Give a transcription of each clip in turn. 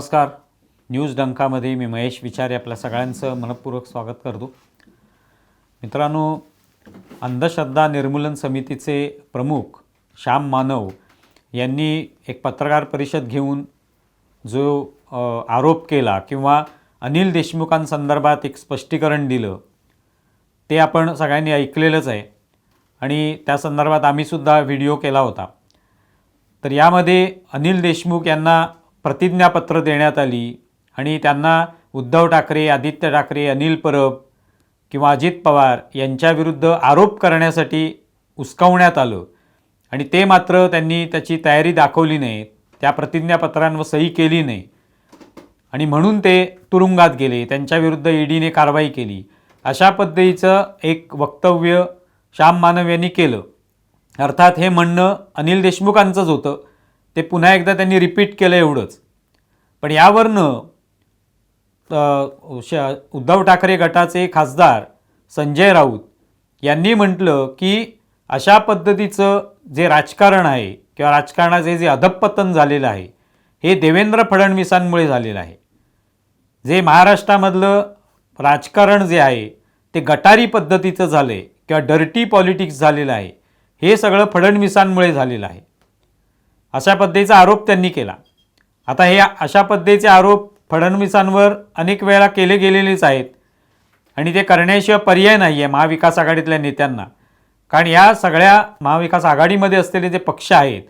नमस्कार. न्यूज डंकामध्ये मी महेश विचारे आपल्या सगळ्यांचं मनपूर्वक स्वागत करतो. मित्रांनो अंधश्रद्धा निर्मूलन समितीचे प्रमुख श्याम मानव यांनी एक पत्रकार परिषद घेऊन जो आरोप केला किंवा अनिल देशमुखांसंदर्भात एक स्पष्टीकरण दिलं ते आपण सगळ्यांनी ऐकलेलंच आहे. आणि त्या संदर्भात आम्हीसुद्धा व्हिडिओ केला होता. तर यामध्ये अनिल देशमुख यांना प्रतिज्ञापत्र देण्यात आली आणि त्यांना उद्धव ठाकरे आदित्य ठाकरे अनिल परब किंवा अजित पवार यांच्याविरुद्ध आरोप करण्यासाठी उस्कावण्यात आलं. आणि ते मात्र त्यांनी त्याची तयारी दाखवली नाही त्या प्रतिज्ञापत्रांवर सही केली नाही. आणि म्हणून ते तुरुंगात गेले त्यांच्याविरुद्ध ईडीने कारवाई केली. अशा पद्धतीचं एक वक्तव्य श्याम मानव यांनी केलं. अर्थात हे म्हणणं अनिल देशमुखांचंच होतं. ते पुन्हा एकदा त्यांनी रिपीट केलं एवढंच. पण यावरनं श उद्धव ठाकरे गटाचे खासदार संजय राऊत यांनी म्हटलं की अशा पद्धतीचं जे राजकारण आहे किंवा राजकारणाचे जे अधपतन झालेलं आहे हे देवेंद्र फडणवीसांमुळे झालेलं आहे. जे महाराष्ट्रामधलं राजकारण जे आहे ते गटारी पद्धतीचं झालं आहे किंवा डर्टी पॉलिटिक्स झालेलं आहे हे सगळं फडणवीसांमुळे झालेलं आहे. अशा पद्धतीचा आरोप त्यांनी केला. आता हे अशा पद्धतीचे आरोप फडणवीसांवर अनेक वेळा केले गेलेलेच आहेत. आणि ते करण्याशिवाय पर्याय नाही आहे महाविकास आघाडीतल्या नेत्यांना. कारण या सगळ्या महाविकास आघाडीमध्ये असलेले जे पक्ष आहेत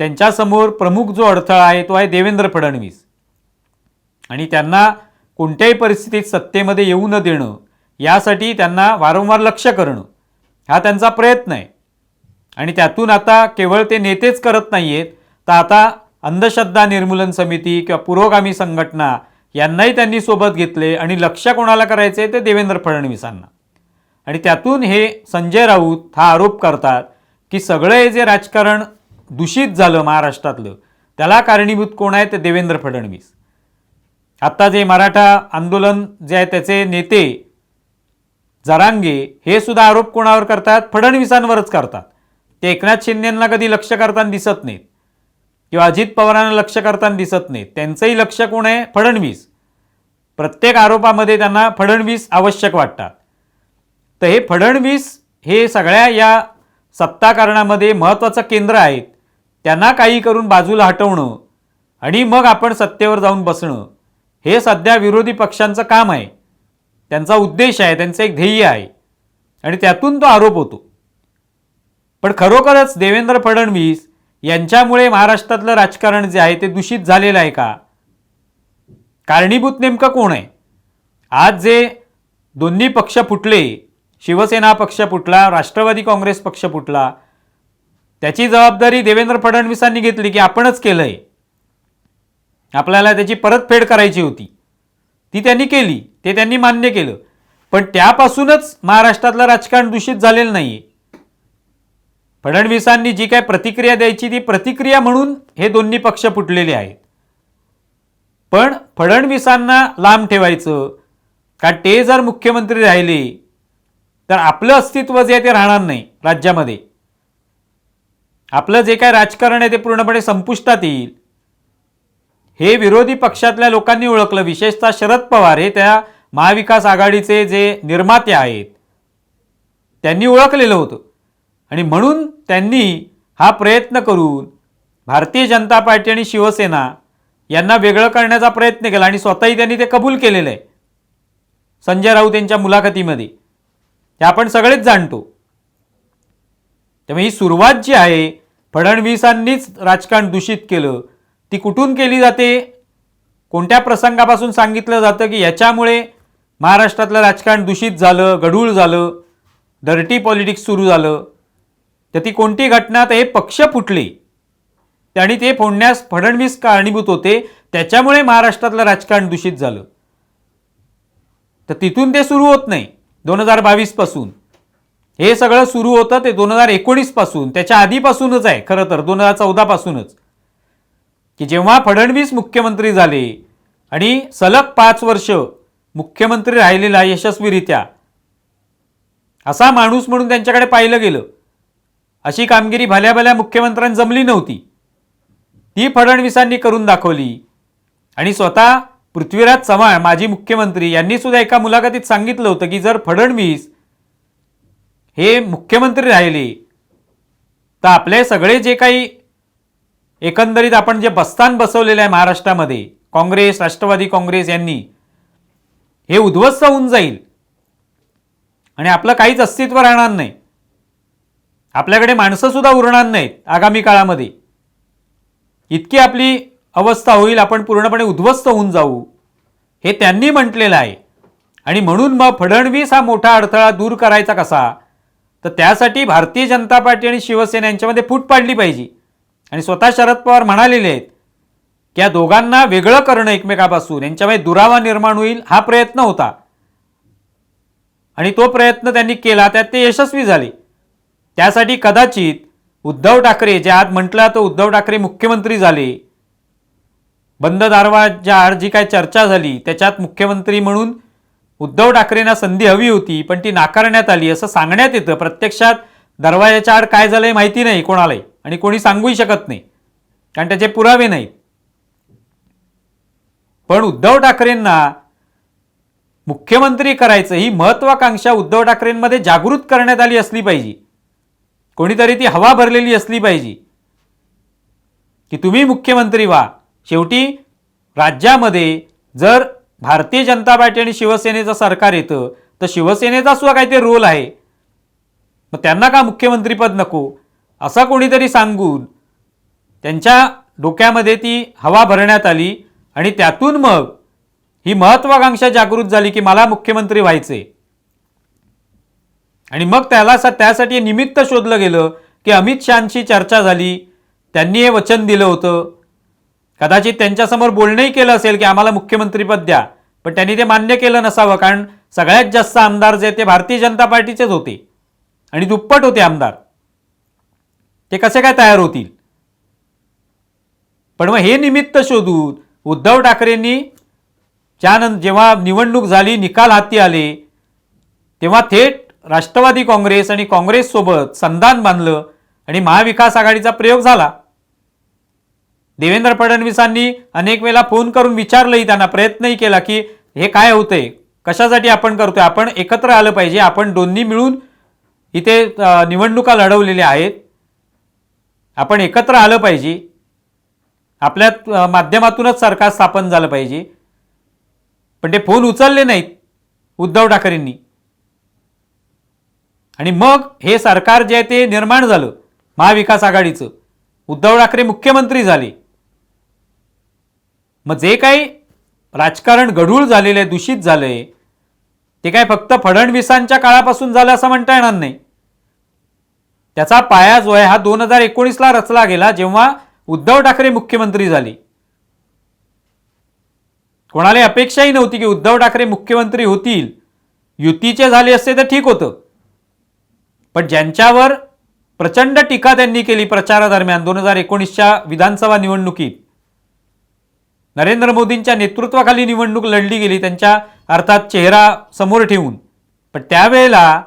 त्यांच्यासमोर प्रमुख जो अडथळा आहे तो आहे देवेंद्र फडणवीस. आणि त्यांना कोणत्याही परिस्थितीत सत्तेमध्ये येऊ न देणं यासाठी त्यांना वारंवार लक्ष करणं हा त्यांचा प्रयत्न आहे. आणि त्यातून आता केवळ ते नेतेच करत नाही आहेत तर आता अंधश्रद्धा निर्मूलन समिती किंवा पुरोगामी संघटना यांनाही त्यांनी सोबत घेतले आणि लक्ष कोणाला करायचे ते देवेंद्र फडणवीसांना. आणि त्यातून हे संजय राऊत हा आरोप करतात की सगळं हे जे राजकारण दूषित झालं महाराष्ट्रातलं त्याला कारणीभूत कोण आहे ते देवेंद्र फडणवीस. आत्ता जे मराठा आंदोलन जे आहे त्याचे नेते जरांगे हे सुद्धा आरोप कोणावर करतात? फडणवीसांवरच करतात. ते एकनाथ शिंदेंना कधी लक्ष करताना दिसत नाहीत. किंवा अजित पवारांना लक्ष करताना दिसत नाहीत. त्यांचंही लक्ष कोण आहे? फडणवीस. प्रत्येक आरोपामध्ये त्यांना फडणवीस आवश्यक वाटतात. तर हे फडणवीस हे सगळ्या या सत्ताकारणामध्ये महत्त्वाचं केंद्र आहेत. त्यांना काही करून बाजूला हटवणं आणि मग आपण सत्तेवर जाऊन बसणं हे सध्या विरोधी पक्षांचं काम आहे. त्यांचा उद्देश आहे त्यांचं एक ध्येय आहे. आणि त्यातून तो आरोप होतो. पण खरोखरच देवेंद्र फडणवीस यांच्यामुळे महाराष्ट्रातलं राजकारण जे आहे ते दूषित झालेलं आहे का? कारणीभूत नेमकं कोण आहे? आज जे दोन्ही पक्ष फुटले शिवसेना पक्ष फुटला राष्ट्रवादी काँग्रेस पक्ष फुटला त्याची जबाबदारी देवेंद्र फडणवीसांनी घेतली की आपणच केलं आहे आपल्याला त्याची परतफेड करायची होती. ती त्यांनी केली ते त्यांनी मान्य केलं. पण त्यापासूनच महाराष्ट्रातलं राजकारण दूषित झालेलं नाही फडणवीसांनी जी काय प्रतिक्रिया द्यायची ती प्रतिक्रिया म्हणून हे दोन्ही पक्ष फुटलेले आहेत. पण फडणवीसांना लांब ठेवायचं कारण ते जर मुख्यमंत्री राहिले तर आपलं अस्तित्व जे आहे ते राहणार नाही राज्यामध्ये. आपलं जे काय राजकारण आहे ते पूर्णपणे संपुष्टात येईल. हे विरोधी पक्षातल्या लोकांनी ओळखलं विशेषतः शरद पवार हे त्या महाविकास आघाडीचे जे निर्माते आहेत त्यांनी ओळखलेलं होतं. आणि म्हणून त्यांनी हा प्रयत्न करून भारतीय जनता पार्टी आणि शिवसेना यांना वेगळं करण्याचा प्रयत्न केला आणि स्वतःही त्यांनी ते कबूल केलेलं आहे संजय राऊत यांच्या मुलाखतीमध्ये. ते आपण सगळेच जाणतो. त्यामुळे ही सुरुवात जी आहे फडणवीसांनीच राजकारण दूषित केलं. ती कुठून केली जाते? कोणत्या प्रसंगापासून सांगितलं जातं की याच्यामुळे महाराष्ट्रातलं राजकारण दूषित झालं गढूळ झालं डर्टी पॉलिटिक्स सुरू झालं? तर ती कोणती घटना? तर हे पक्ष फुटले. आणि ते फोडण्यास फडणवीस कारणीभूत होते. त्याच्यामुळे महाराष्ट्रातलं राजकारण दूषित झालं. तर तिथून ते सुरू होत नाही दोन हजार बावीसपासून हे सगळं सुरू होतं ते दोन हजार एकोणीसपासून त्याच्या आधीपासूनच आहे खरं तर दोन हजार चौदापासूनच की जेव्हा फडणवीस मुख्यमंत्री झाले आणि सलग पाच वर्ष मुख्यमंत्री राहिलेला यशस्वीरित्या असा माणूस म्हणून त्यांच्याकडे पाहिलं गेलं. अशी कामगिरी भल्या भल्या मुख्यमंत्र्यांनी जमली नव्हती. ती फडणवीसांनी करून दाखवली. आणि स्वतः पृथ्वीराज चव्हाण माजी मुख्यमंत्री यांनी सुद्धा एका मुलाखतीत सांगितलं होतं की जर फडणवीस हे मुख्यमंत्री राहिले तर आपले सगळे जे काही एकंदरीत आपण जे बस्तान बसवलेलं आहे महाराष्ट्रामध्ये काँग्रेस राष्ट्रवादी काँग्रेस यांनी हे उद्ध्वस्त होऊन जाईल. आणि आपलं काहीच अस्तित्व राहणार नाही. आपल्याकडे माणसं सुद्धा उरणार नाहीत आगामी काळामध्ये. इतकी आपली अवस्था होईल आपण पूर्णपणे उद्ध्वस्त होऊन जाऊ. हे त्यांनी म्हटलेलं आहे. आणि म्हणून मग फडणवीस हा मोठा अडथळा दूर करायचा कसा? तर त्यासाठी भारतीय जनता पार्टी आणि शिवसेना यांच्यामध्ये फूट पाडली पाहिजे. आणि स्वतः शरद पवार म्हणालेले आहेत की या दोघांना वेगळं करणं एकमेकापासून. यांच्यामध्ये दुरावा निर्माण होईल हा प्रयत्न होता. आणि तो प्रयत्न त्यांनी केला त्यात ते यशस्वी झाले. त्यासाठी कदाचित उद्धव ठाकरे जे आज म्हटलं तर उद्धव ठाकरे मुख्यमंत्री झाले. बंद दारवाजा आड जी काय चर्चा झाली त्याच्यात मुख्यमंत्री म्हणून उद्धव ठाकरेंना संधी हवी होती पण ती नाकारण्यात आली असं सांगण्यात येतं. प्रत्यक्षात दरवाजाच्या आड काय झालंय माहिती नाही कोणालाही आणि कोणी सांगूही शकत नाही कारण त्याचे पुरावे नाहीत. पण उद्धव ठाकरेंना मुख्यमंत्री करायचं ही महत्वाकांक्षा उद्धव ठाकरेंमध्ये जागृत करण्यात आली असली पाहिजे. कोणीतरी ती हवा भरलेली असली पाहिजे. की तुम्ही मुख्यमंत्री व्हा. शेवटी राज्यामध्ये जर भारतीय जनता पार्टी आणि शिवसेनेचं सरकार येतं तर शिवसेनेचा सुद्धा काहीतरी रोल आहे. मग त्यांना का मुख्यमंत्रीपद नको? असं कोणीतरी सांगून त्यांच्या डोक्यामध्ये ती हवा भरण्यात आली आणि त्यातून मग ही महत्वाकांक्षा जागृत झाली की मला मुख्यमंत्री व्हायचे आणि मग त्याला सा- त्यासाठी निमित्त शोधलं गेलं की अमित शहांशी चर्चा झाली. त्यांनी हे वचन दिलं होतं. कदाचित त्यांच्यासमोर बोलणंही केलं असेल की आम्हाला मुख्यमंत्रीपद द्या. पण त्यांनी ते मान्य केलं नसावं कारण सगळ्यात जास्त आमदार जे ते भारतीय जनता पार्टीचेच होते. आणि दुप्पट होते आमदार. ते कसे काय तयार होतील? पण मग हे निमित्त शोधून उद्धव ठाकरेंनी ज्यानंतर जेव्हा निवडणूक झाली निकाल हाती आले तेव्हा थेट राष्ट्रवादी काँग्रेस आणि काँग्रेससोबत संधान बांधलं आणि महाविकास आघाडीचा प्रयोग झाला. देवेंद्र फडणवीसांनी अनेक वेळा फोन करून विचारलंही त्यांना प्रयत्नही केला की हे काय होतंय? कशासाठी आपण करतोय? आपण एकत्र आलं पाहिजे. आपण दोन्ही मिळून इथे निवडणुका लढवलेल्या आहेत. आपण एकत्र आलं पाहिजे. आपल्या माध्यमातूनच सरकार स्थापन झालं पाहिजे. पण ते फोन उचलले नाहीत उद्धव ठाकरेंनी. आणि मग हे सरकार जे आहे ते निर्माण झालं महाविकास आघाडीचं. उद्धव ठाकरे मुख्यमंत्री झाले. मग जे काही राजकारण गढूळ झालेलं आहे दूषित झालंय ते काय फक्त फडणवीसांच्या काळापासून झालं असं म्हणता येणार नाही. त्याचा पाया जो आहे हा दोन हजार एकोणीसला रचला गेला जेव्हा उद्धव ठाकरे मुख्यमंत्री झाले. कोणाला अपेक्षाही नव्हती की उद्धव ठाकरे मुख्यमंत्री होतील. युतीचे झाले असते तर ठीक होतं. पण ज्यांच्यावर प्रचंड टीका त्यांनी केली प्रचारादरम्यान दोन हजार एकोणीसच्या विधानसभा निवडणुकीत नरेंद्र मोदींच्या नेतृत्वाखाली निवडणूक लढली गेली त्यांच्या अर्थात चेहरा समोर ठेवून. पण त्यावेळेला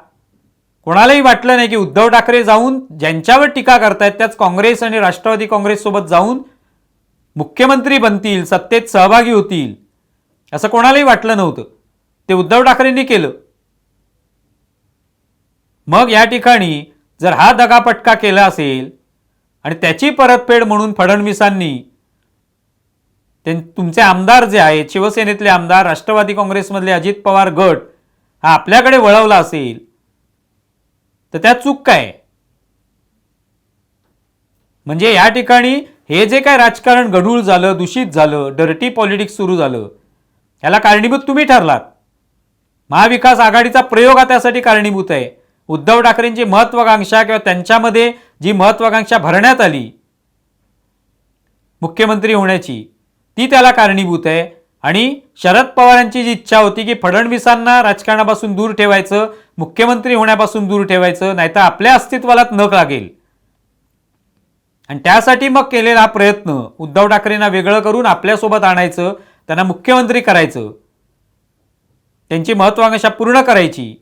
कोणालाही वाटलं नाही की उद्धव ठाकरे जाऊन ज्यांच्यावर टीका करतायत त्याच काँग्रेस आणि राष्ट्रवादी काँग्रेससोबत जाऊन मुख्यमंत्री बनतील सत्तेत सहभागी होतील असं कोणालाही वाटलं नव्हतं. ते उद्धव ठाकरेंनी केलं. मग या ठिकाणी जर हा दगापटका केला असेल आणि त्याची परतफेड म्हणून फडणवीसांनी ते तुमचे आमदार जे आहेत शिवसेनेतले आमदार राष्ट्रवादी काँग्रेसमधले अजित पवार गट हा आपल्याकडे वळवला असेल तर त्यात चूक काय? म्हणजे या ठिकाणी हे जे काय राजकारण गढूळ झालं दूषित झालं डर्टी पॉलिटिक्स सुरू झालं याला कारणीभूत तुम्ही ठरलात. महाविकास आघाडीचा प्रयोग हा त्यासाठी कारणीभूत आहे. उद्धव ठाकरेंची महत्वाकांक्षा किंवा त्यांच्यामध्ये जी महत्वाकांक्षा भरण्यात आली मुख्यमंत्री होण्याची ती त्याला कारणीभूत आहे. आणि शरद पवारांची जी इच्छा होती की फडणवीसांना राजकारणापासून दूर ठेवायचं मुख्यमंत्री होण्यापासून दूर ठेवायचं नाहीतर आपल्या अस्तित्वाला नक लागेल. आणि त्यासाठी मग केलेला हा प्रयत्न उद्धव ठाकरेंना वेगळं करून आपल्यासोबत आणायचं त्यांना मुख्यमंत्री करायचं त्यांची महत्वाकांक्षा पूर्ण करायची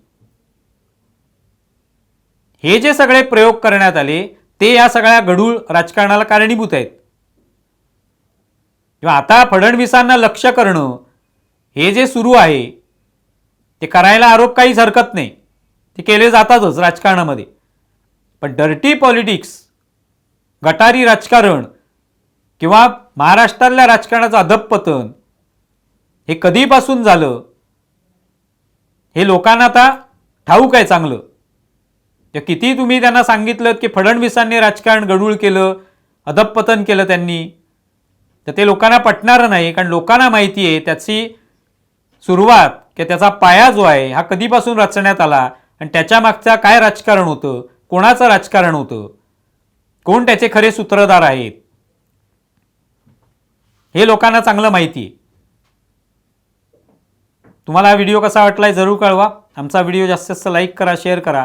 हे जे सगळे प्रयोग करण्यात आले ते या सगळ्या गढूळ राजकारणाला कारणीभूत आहेत. किंवा आता फडणवीसांना लक्ष करणं हे जे सुरू आहे ते करायला आरोप काहीच हरकत नाही. ते केले जातातच राजकारणामध्ये. पण डर्टी पॉलिटिक्स गटारी राजकारण किंवा महाराष्ट्रातल्या राजकारणाचं अधपतन हे कधीपासून झालं? हे लोकांना आता ठाऊक आहे चांगलं. किती तुम्ही त्यांना सांगितलं की फडणवीसांनी राजकारण गडूळ केलं अधपतन केलं त्यांनी तर ते लोकांना पटणारं नाही कारण लोकांना माहिती आहे त्याची सुरुवात की त्याचा पाया जो आहे हा कधीपासून रचण्यात आला आणि त्याच्या मागचा काय राजकारण होतं कोणाचं राजकारण होतं कोण त्याचे खरे सूत्रधार आहेत हे लोकांना चांगलं माहिती आहे. तुम्हाला हा व्हिडिओ कसा वाटलाय जरूर कळवा. आमचा व्हिडिओ जास्तीत जास्त लाईक करा शेअर करा.